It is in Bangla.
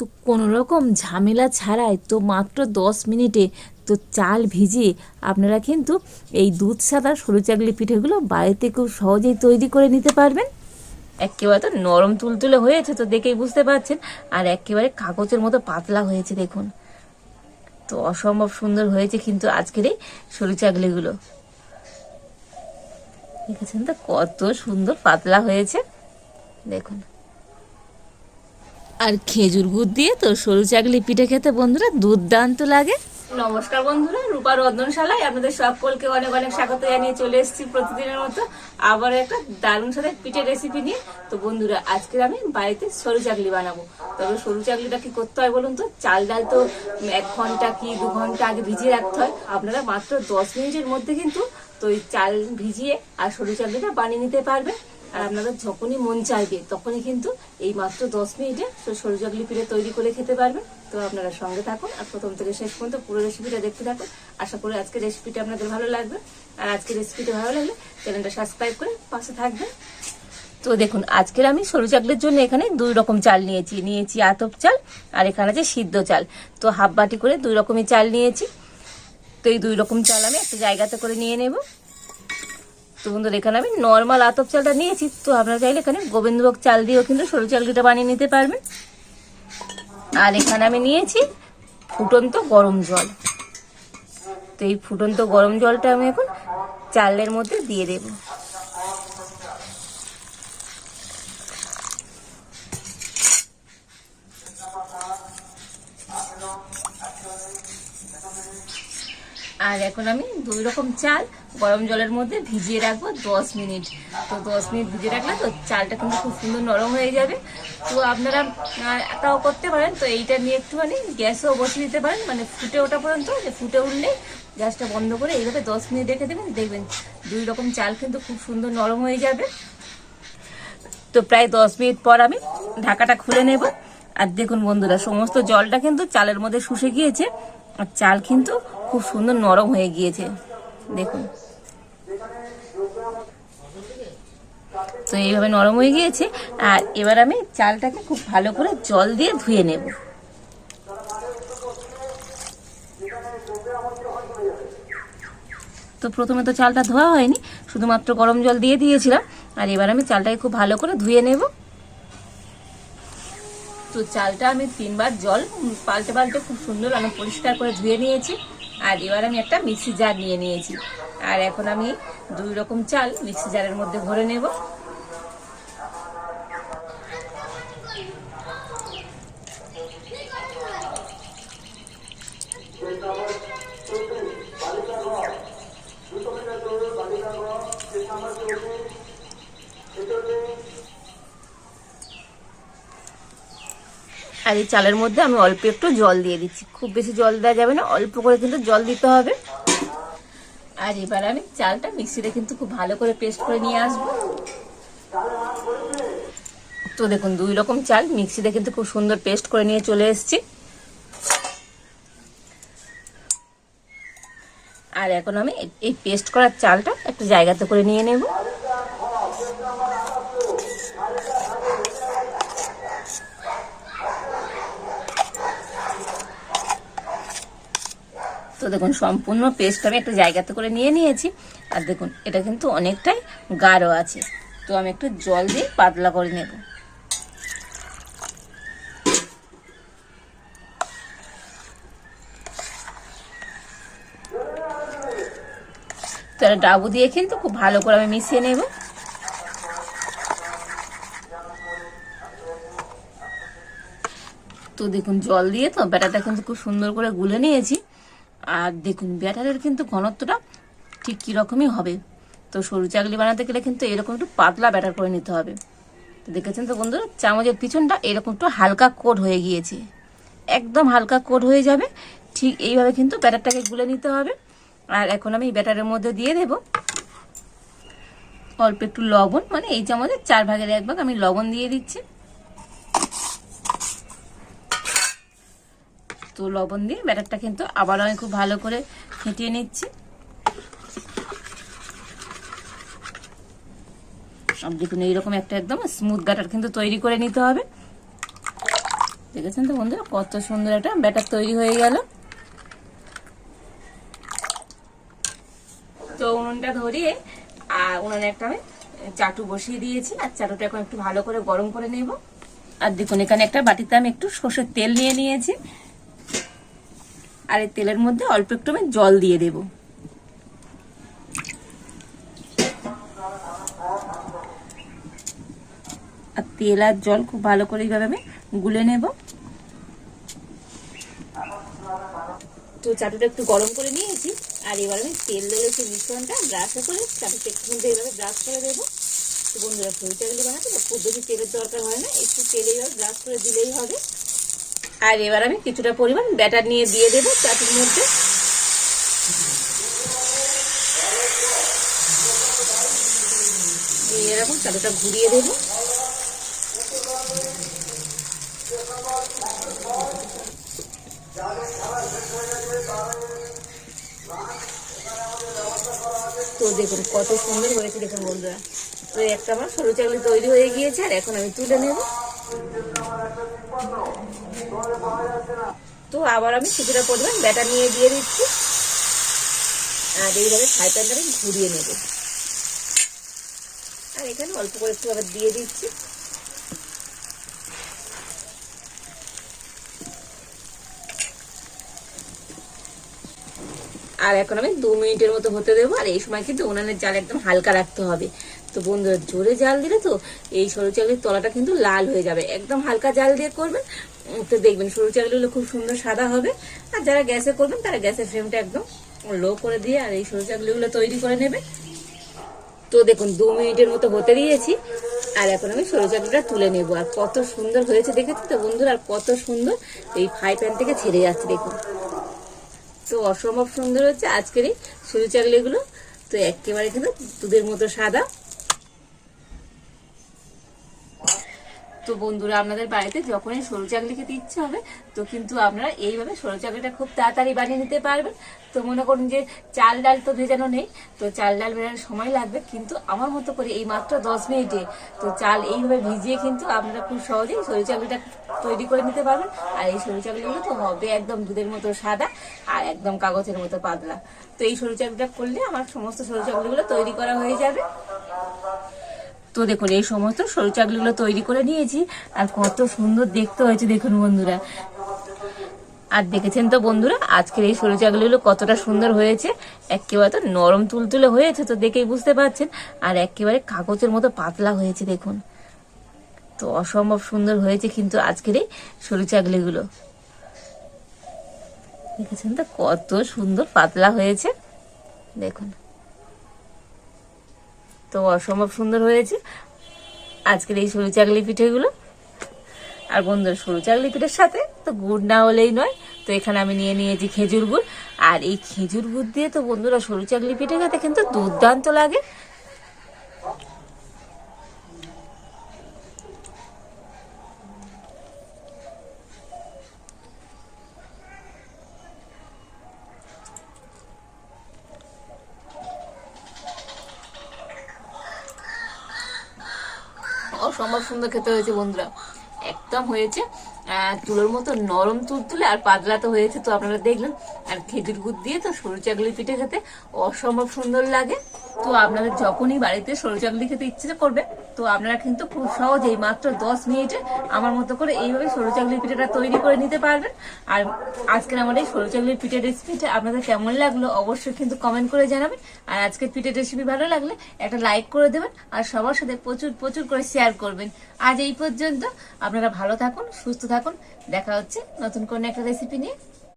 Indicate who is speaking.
Speaker 1: তো কোনো রকম ঝামেলা ছাড়াই তো মাত্র দশ মিনিটে তো চাল ভিজিয়ে আপনারা কিন্তু এই দুধ, সাদা, সরু চাকলি পিঠেগুলো বাড়িতে খুব সহজেই তৈরি করে নিতে পারবেন। একেবারে তো নরম তুলতুলে হয়েছে তো দেখেই বুঝতে পারছেন। আর একেবারে কাগজের মতো পাতলা হয়েছে দেখুন। তো অসম্ভব সুন্দর হয়েছে কিন্তু আজকের এই সরু চাকলিগুলো। দেখেছেন তো কত সুন্দর পাতলা হয়েছে। দেখুন। আর খেজুর গুড় দিয়ে তো সরু চাকলি পিঠে খেতে বন্ধুরা দুর্দান্ত লাগে। নমস্কার বন্ধুরা, রূপা রন্ধনশালায় আপনাদের সকলকে অনেক অনেক স্বাগত জানিয়ে চলে এসেছি প্রতিদিনের মতো আবার একটা দারুণ সাথে পিঠের রেসিপি নিয়ে। তো বন্ধুরা আজকে আমি বাড়িতে সরু চাকলি বানাবো। তবে সরু চাকলিটা কি করতে হয় বলুন তো? চাল ডাল তো এক ঘণ্টা কি দু ঘণ্টা আগে ভিজিয়ে রাখতে হয়। আপনারা মাত্র দশ মিনিটের মধ্যে কিন্তু তো ওই চাল ভিজিয়ে আর সরু চাকলিটা বানিয়ে নিতে পারবেন। আর আপনাদের যখনই মন চাইবে, তখনই কিন্তু এই মাত্র দশ মিনিটে সো সরু চাকলি পিঠে তৈরি করে খেতে পারবেন। তো আপনারা সঙ্গে থাকুন আর প্রথম থেকে শেষ পর্যন্ত পুরো রেসিপিটা দেখতে থাকুন। আশা করি আজকের রেসিপিটা আপনাদের ভালো লাগবে। আর আজকের রেসিপিটা ভালো লাগলে চ্যানেলটা সাবস্ক্রাইব করে পাশে থাকবেন। তো দেখুন, আজকের আমি সরু চাকলের জন্য এখানে দুই রকম চাল নিয়েছি। নিয়েছি আতপ চাল আর এখানে আছে সিদ্ধ চাল। তো হাফ বাটি করে দুই রকমই চাল নিয়েছি। তো এই দুই রকম চাল আমি একটা জায়গাতে করে নিয়ে নেব। তো বন্ধুরা, এখানে আমি নর্মাল আতপ চালটা নিয়েছি, তো আপনারা চাইলে এখানে গোবিন্দভোগ চাল দিয়েও কিন্তু সরু চালগুলো বানিয়ে নিতে পারবেন। আর এখানে আমি নিয়েছি ফুটন্ত গরম জল। তো এই ফুটন্ত গরম জলটা আমি এখন চালের মধ্যে দিয়ে দেব। আর এখন আমি দুই রকম চাল গরম জলের মধ্যে ভিজিয়ে রাখব দশ মিনিট। তো দশ মিনিট ভিজিয়ে রাখলে তো চালটা কিন্তু খুব সুন্দর নরম হয়ে যাবে। তো আপনারা তাও করতে পারেন। তো এইটা নিয়ে একটুখানি গ্যাসও বসিয়ে দিতে পারেন। মানে ফুটে ওঠা পর্যন্ত যে ফুটে উঠলে গ্যাসটা বন্ধ করে এইভাবে দশ মিনিট রেখে দেবেন। দেখবেন দুই রকম চাল কিন্তু খুব সুন্দর নরম হয়ে যাবে। তো প্রায় দশ মিনিট পর আমি ঢাকাটা খুলে নেব। আর দেখুন বন্ধুরা, সমস্ত জলটা কিন্তু চালের মধ্যে শুষে গিয়েছে। আর চাল কিন্তু খুব সুন্দর নরম হয়ে গিয়েছে। দেখুন। তো এইভাবে নরম হয়ে গিয়েছে। আর এবার আমি চালটাকে খুব ভালো করে জল দিয়ে ধুয়ে নেব। তো প্রথমে তো চালটা ধোয়া হয়নি, শুধুমাত্র গরম জল দিয়ে দিয়েছিলাম। আর এবার আমি চালটাকে খুব ভালো করে ধুয়ে নেব। তো চালটা আমি তিনবার জল পাল্টে পাল্টে খুব সুন্দর আমি পরিষ্কার করে ধুয়ে নিয়েছি। আর এবার আমি একটা মিক্সি জার নিয়ে নিয়েছি। আর এখন আমি দুই রকম চাল মিক্সি জারের মধ্যে ভরে নেব। আর এই চালের মধ্যে আমি অল্প একটু জল দিয়ে দিচ্ছি। খুব বেশি জল দেওয়া যাবে না, অল্প করে কিন্তু জল দিতে হবে। আর এবার আমি চালটা মিক্সিতে কিন্তু খুব ভালো করে পেস্ট করে নিয়ে আসব। তো দেখুন, দুই রকম চাল মিক্সিতে কিন্তু খুব সুন্দর পেস্ট করে নিয়ে চলে এসেছি। আর এখন আমি এই পেস্ট করার চালটা একটা জায়গাতে করে নিয়ে নেব। তো দেখুন, সম্পূর্ণ পেস্ট আমি একটা জায়গাতে করে নিয়ে নিয়েছি। আর দেখুন, এটা কিন্তু অনেকটাই গাঢ় আছে। তো আমি একটু জল দিয়ে পাতলা করে নেব। তো এটা ডাবু দিয়ে কিন্তু খুব ভালো করে আমি মিশিয়ে নেব। তো দেখুন, জল দিয়ে তো ব্যাটারটা কিন্তু খুব সুন্দর করে গুলে নিয়েছি। আর দেখুন, ব্যাটারের কিন্তু ঘনত্বটা ঠিক কীরকমই হবে। তো সরু চাকলি বানাতে গেলে কিন্তু এরকম একটু পাতলা ব্যাটার করে নিতে হবে। তো দেখেছেন তো বন্ধুরা, চামচের পিছনটা এরকম একটু হালকা কোট হয়ে গিয়েছে। একদম হালকা কোট হয়ে যাবে, ঠিক এইভাবে কিন্তু ব্যাটারটাকে গুলে নিতে হবে। আর এখন আমি ব্যাটারের মধ্যে দিয়ে দেব অল্প একটু লবণ মানে এই চামচের চার ভাগের এক ভাগ আমি লবণ দিয়ে দিচ্ছি। তো লবণ দিয়ে ব্যাটারটা কিন্তু আবার আমি খুব ভালো করে ফেটিয়ে নিচ্ছি। দেখুন, এইরকম একটা একদম স্মুথ ব্যাটার কিন্তু তৈরি করে নিতে হবে। দেখেছেন তো বন্ধুরা, কত সুন্দর একটা ব্যাটার তৈরি হয়ে গেল। তো উনুনটা ধরিয়ে, আর উনুনে একটা আমি চাটু বসিয়ে দিয়েছি, আর চাটুটা এখন একটু ভালো করে গরম করে নেব। আর দেখুন, এখানে একটা বাটিতে আমি একটু সর্ষের তেল নিয়ে নিয়েছি। আর এই তেলের মধ্যে অল্প একটু আমি জল দিয়ে দেব। আর তেল আর জল খুব ভালো করে এইভাবে আমি গুলে নেব। তো চাটুটা একটু গরম করে নিয়েছি, আর এবার আমি তেল দিলে সেই মিশ্রণটা ব্রাশে করে চাটুটা একটু মধ্যে এইভাবে ব্রাশ করে দেবো। তো বন্ধুরা ফুলচাগুলি বানাতে খুব বেশি তেলের দরকার হয় না, একটু তেল ব্রাশ করে দিলেই হবে। আর এবার আমি কিছুটা পরিমাণ ব্যাটার নিয়ে দিয়ে দেবো, চাটুর মধ্যে। এরকম চাটুটা ঘুরিয়ে দেবো। তো দেখুন কত সুন্দর হয়েছে, দেখুন বন্ধুরা। তো একটা আমার সরু চাকলি তৈরি হয়ে গিয়েছে, আর এখন আমি তুলে নেব। তো আবার আমি কিছুটা পরিমাণ ব্যাটার নিয়ে দিয়ে দিচ্ছি। আর এইভাবে ফ্রাই প্যানটা আমি ঘুরিয়ে নেব। আর এখানে অল্প করে একটু আবার দিয়ে দিচ্ছি। আর এখন আমি দু মিনিটের মতো হতে দেবো, আর এই সময় কিন্তু উনানের জাল একদম হালকা রাখতে হবে। তো বন্ধুরা, জোরে জাল দিলে তো এই সরু চাকলির তলাটা কিন্তু লাল হয়ে যাবে। একদম হালকা জাল দিয়ে করবেন তো দেখবেন, সরু চাকলিগুলো খুব সুন্দর সাদা হবে। আর যারা গ্যাসে করবেন, তারা গ্যাসের ফ্লেমটা একদম লো করে দিয়ে আর এই সরু চাকলিগুলো তৈরি করে নেবে। তো দেখুন, দু মিনিটের মতো হতে দিয়েছি। আর এখন আমি সরু চাকলিটা তুলে নেব। আর কত সুন্দর হয়েছে দেখেছি তো বন্ধুরা? আর কত সুন্দর এই ফ্রাই প্যান থেকে ছেড়ে যাচ্ছে, দেখুন। তো অসম্ভব সুন্দর হচ্ছে আজকের এই সরু চাকলিগুলো তো একেবারে কিন্তু দুধের মতো সাদা। তো বন্ধুরা, আপনাদের বাড়িতে যখনই সরু চাকলি খেতে ইচ্ছে হবে, তো কিন্তু আপনারা এইভাবে সরু চাকলিটা খুব তাড়াতাড়ি বানিয়ে নিতে পারবেন। তো মনে করুন যে চাল ডাল তো ভেজানো নেই, তো চাল ডাল ভেজানোর সময় লাগবে। কিন্তু আমার মতো করে এই মাত্র দশ মিনিটে, তো চাল এইভাবে ভিজিয়ে কিন্তু আপনারা খুব সহজেই সরু চাকলিটা তৈরি করে নিতে পারবেন। আর এই সরু চাকলিগুলো তো হবে একদম দুধের মতো সাদা আর একদম কাগজের মতো পাতলা। তো এই সরু চাকরিটা করলে আমার সমস্ত সরু চাকলিগুলো তৈরি করা হয়ে যাবে। তো দেখুন, এই সমস্ত সরু চাকলিগুলো তৈরি করে নিয়েছি আর কত সুন্দর দেখতে হয়েছে দেখুন বন্ধুরা। আর দেখেছেন তো বন্ধুরা, আজকের এই সরু চাকলিগুলো কতটা সুন্দর হয়েছে। একেবারে তো নরম তুলতুলে হয়েছে তো দেখেই বুঝতে পারছেন। আর একেবারে কাগজের মতো পাতলা হয়েছে দেখুন। তো অসম্ভব সুন্দর হয়েছে কিন্তু আজকের এই সরু চাকলিগুলো। দেখেছেন তো কত সুন্দর পাতলা হয়েছে। দেখুন। তো অসম্ভব সুন্দর হয়েছে। আজকের এই সরু চাকলি পিঠেগুলো। আর বন্ধুরা, সরু চাকলি পিঠের সাথে তো গুড় না হলেই নয়। তো এখানে আমি নিয়ে নিয়েছি খেজুর গুড়। আর এই খেজুর গুড় দিয়ে তো বন্ধুরা সরু চাকলি পিঠে খেতে কিন্তু দুর্দান্ত লাগে। অসম্ভব সুন্দর খেতে হয়েছে, বন্ধুরা। একদম হয়েছে। তুলোর মতো নরম তুল তুলে, আর পাতলা তো হয়েছে তো আপনারা দেখলেন। আর খেজুর গুড় দিয়ে তো সরু চাকলি পিঠে খেতে অসম্ভব সুন্দর লাগে। তো আপনাদের যখনই বাড়িতে সরু চাকলি খেতে ইচ্ছে করবে, তো আপনারা কিন্তু খুব সহজেই মাত্র দশ মিনিটে আমার মতো করে এইভাবে সরু চাকলির পিঠাটা তৈরি করে নিতে পারবেন। আর আজকের আমার এই সরু চাকলির পিঠের রেসিপিটা আপনাদের কেমন লাগল অবশ্যই কিন্তু কমেন্ট করে জানাবেন। আর আজকের পিঠের রেসিপি ভালো লাগলে একটা লাইক করে দেবেন আর সবার সাথে প্রচুর প্রচুর করে শেয়ার করবেন। আজ এই পর্যন্ত আপনারা ভালো থাকুন, সুস্থ থাকুন। দেখা হচ্ছে নতুন কোনো একটা রেসিপি নিয়ে।